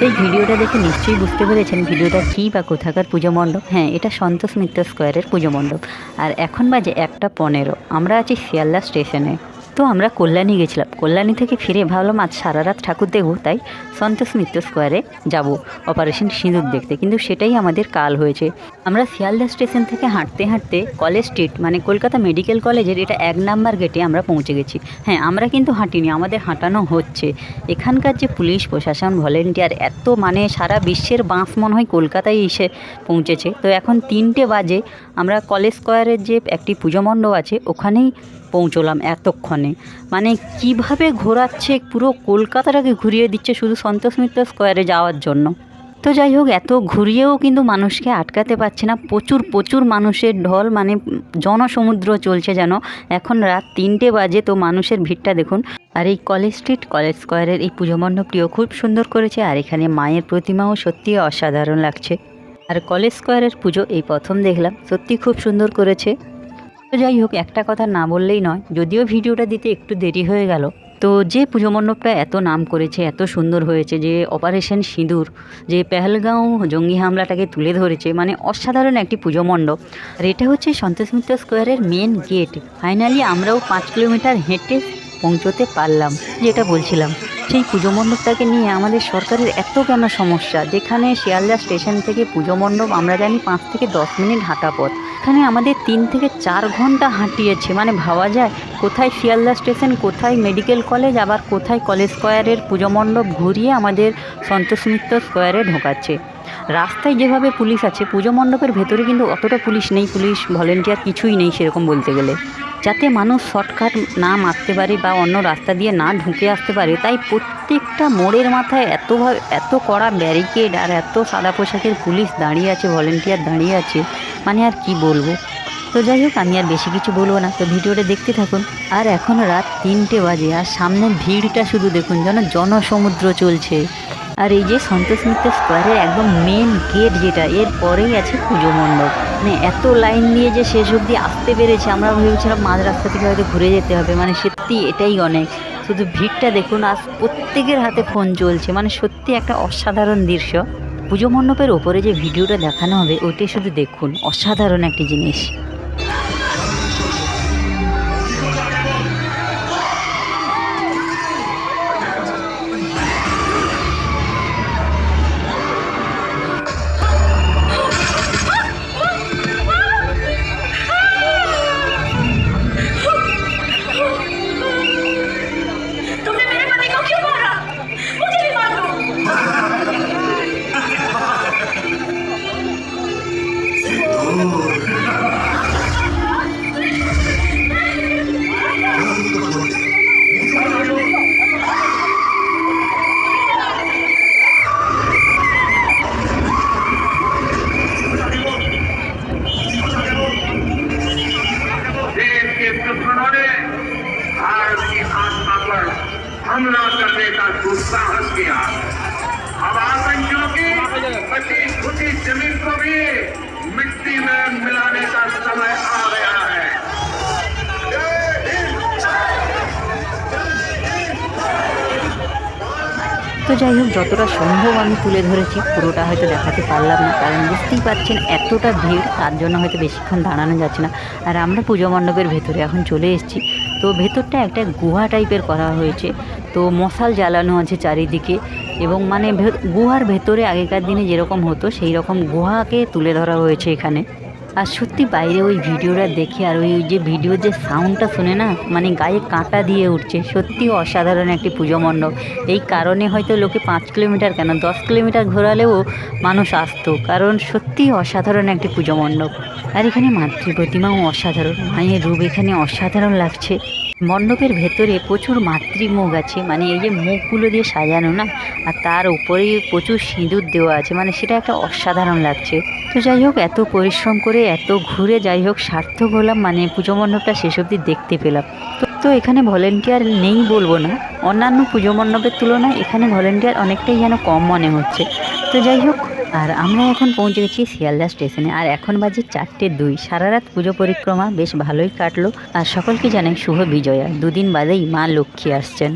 দেখে নিশ্চয়ই বুঝতে পেরেছেন ভিডিওটা কী বা কোথাকার পুজো মণ্ডপ। হ্যাঁ এটা সন্তোষ মিত্র স্কোয়ারের পুজো মণ্ডপ। আর এখন বাজে একটা পনেরো। আমরা আছি শিয়ালদা স্টেশনে। তো আমরা কল্যাণী গেছিলাম। কল্যাণী থেকে ফিরে ভাবলাম, আজ সারা রাত ঠাকুর দেখব। তাই সন্তোষ মিত্র স্কোয়ারে যাব। অপারেশন সিঁদুর দেখতে। কিন্তু সেটাই আমাদের কাল হয়েছে। আমরা শিয়ালদা স্টেশন থেকে হাঁটতে হাঁটতে কলেজ স্ট্রিট মানে কলকাতা মেডিকেল কলেজের এটা এক নাম্বার গেটে আমরা পৌঁছে গেছি। হ্যাঁ আমরা কিন্তু হাঁটিনি, আমাদের হাঁটানো হচ্ছে। এখানকার যে পুলিশ, প্রশাসন, ভলেন্টিয়ার এত মানে সারা বিশ্বের বাঁশ মনে হয় কলকাতায় এসে পৌঁছেছে। তো এখন তিনটে বাজে, আমরা কলেজ স্কোয়ারের যে একটি পুজো মণ্ডপ আছে, ওখানেই পৌঁছলাম এতক্ষণে। মানে কীভাবে ঘোরাচ্ছে পুরো কলকাতাটাকে ঘুরিয়ে দিচ্ছে শুধু সন্তোষ মিত্র স্কোয়ারে যাওয়ার জন্য। তো যাই হোক, এত ঘুরিয়েও কিন্তু মানুষকে আটকাতে পারছে না। প্রচুর প্রচুর মানুষের ঢল মানে জনসমুদ্র চলছে যেন। এখন রাত তিনটে বাজে, তো মানুষের ভিড়টা দেখুন। আর এই কলেজ স্ট্রিট, কলেজ স্কোয়ারের এই পুজো মণ্ডপটিও খুব সুন্দর করেছে। আর এখানে মায়ের প্রতিমাও সত্যি অসাধারণ লাগছে। আর কলেজ স্কোয়ারের পুজো এই প্রথম দেখলাম। সত্যি খুব সুন্দর করেছে। তো যাই হোক, একটা কথা না বললেই নয়। যদিও ভিডিওটা দিতে একটু দেরি হয়ে গেল, তো যে পুজো মণ্ডপটা এত নাম করেছে, এত সুন্দর হয়েছে, যে অপারেশন সিঁদুর, যে পেহেলগাঁও জঙ্গি হামলাটাকে তুলে ধরেছে মানে অসাধারণ একটি পুজো মণ্ডপ। আর এটা হচ্ছে সন্তোষ মিত্র স্কোয়ারের মেন গেট ফাইনালি আমরাও পাঁচ কিলোমিটার হেঁটে পৌঁছতে পারলাম, যেটা বলছিলাম। সেই পুজো মণ্ডপটাকে নিয়ে আমাদের সরকারের এত কেন সমস্যা? যেখানে শিয়ালদা স্টেশন থেকে পুজো মণ্ডপ, আমরা জানি পাঁচ থেকে দশ মিনিট হাঁটা পথ। এখানে আমাদের তিন থেকে চার ঘণ্টা হাঁটিয়েছে। মানে ভাবা যায়, কোথায় শিয়ালদা স্টেশন, কোথায় মেডিকেল কলেজ, আবার কোথায় কলেজ স্কোয়ারের পুজো মণ্ডপ ঘুরিয়ে আমাদের সন্তোষ মিত্র স্কোয়ারে ঢোকাচ্ছে। রাস্তায় যেভাবে পুলিশ আছে, পুজো মণ্ডপের ভেতরে কিন্তু অতটা পুলিশ নেই। পুলিশ ভলেন্টিয়ার কিছুই নেই সেরকম বলতে গেলে। যাতে মানুষ শর্টকাট না মারতে পারে বা অন্য রাস্তা দিয়ে না ঢুকে আসতে পারে, তাই প্রত্যেকটা মোড়ের মাথায় এতভাবে এত কড়া ব্যারিকেড আর এত সাদা পোশাকের পুলিশ দাঁড়িয়ে আছে, ভলেন্টিয়ার দাঁড়িয়ে আছে। মানে আর কি বলব? তো যাই হোক, আমি আর বেশি কিছু বলব না। তো ভিডিওটা দেখতে থাকুন। আর এখন রাত তিনটে বাজে, আর সামনে ভিড়টা শুধু দেখুন, যেন জনসমুদ্র চলছে। আর এই যে সন্তোষ মিত্র স্কোয়ারের একদম মেন গেট যেটা, এর পরেই আছে পুজো মণ্ডপ। মানে এত লাইন দিয়ে যে শেষ অবধি আসতে পেরেছে, আমরা ভেবেছিলাম মাঝ রাস্তা থেকে হয়তো ঘুরে যেতে হবে। মানে সত্যি এটাই অনেক। শুধু ভিড়টা দেখুন, আর প্রত্যেকের হাতে ফোন চলছে। মানে সত্যি একটা অসাধারণ দৃশ্য। পুজো মণ্ডপের ওপরে যে ভিডিওটা দেখানো হবে ওইটাই শুধু দেখুন অসাধারণ একটি জিনিস। दुश्मनों ने भारत की आत्मा पर हमला करने का दुस्साहस किया। अब आतंकियों की बची फुटी ज़मीन को भी मिट्टी में मिलाने का समय आ তো যাই হোক, যতটা সম্ভব আমি তুলে ধরেছি। পুরোটা হয়তো দেখাতে পারলাম না, কারণ বুঝতেই পারছেন এতটা ভিড়, তার জন্য হয়তো বেশিক্ষণ দাঁড়ানো যাচ্ছে না। আর আমরা পুজো মণ্ডপের ভেতরে এখন চলে এসেছি। তো ভেতরটা একটা গুহা টাইপের করা হয়েছে। তো মশাল জ্বালানো আছে চারিদিকে এবং মানে গুহার ভেতরে আগেকার দিনে যেরকম হতো সেই রকম গুহাকে তুলে ধরা হয়েছে এখানে। আর সত্যি বাইরে ওই ভিডিওটা দেখে আর ওই যে ভিডিও যে সাউন্ডটা শুনে না মানে গায়ে কাঁটা দিয়ে উঠছে, সত্যি অসাধারণ একটি পুজো মণ্ডপ। এই কারণে হয়তো লোকে পাঁচ কিলোমিটার কেন, দশ কিলোমিটার ঘোরালেও মানুষ আসতো, কারণ সত্যি অসাধারণ একটি পুজো মণ্ডপ। আর এখানে মাতৃ প্রতিমাও অসাধারণ, মায়ের রূপ এখানে অসাধারণ লাগছে। মণ্ডপের ভেতরে প্রচুর মাতৃমুখ আছে মানে এই যে মুখগুলো দিয়ে সাজানো না, আর তার উপরেই প্রচুর সিঁদুর দেওয়া আছে মানে সেটা একটা অসাধারণ লাগছে। তো যাই হোক, এত পরিশ্রম করে এত ঘুরে যাই হোক, সার্থক হলাম মানে পুজো মণ্ডপটা শেষ অবধি দেখতে পেলাম। তো তো এখানে ভলেন্টিয়ার নেই বলব না। অন্যান্য পুজো মণ্ডপের তুলনায় এখানে ভলেন্টিয়ার অনেকটাই যেন কম মনে হচ্ছে। তো যাই হোক, আর আমরা এখন পৌঁছে গেছি শিয়ালদা স্টেশনে। আর এখন বাজে চারটে দুই। সারা রাত পুজো পরিক্রমা বেশ ভালোই কাটলো। আর সকলকে জানাই শুভ বিজয়া। দুদিন বাদেই মা লক্ষ্মী আসছেন।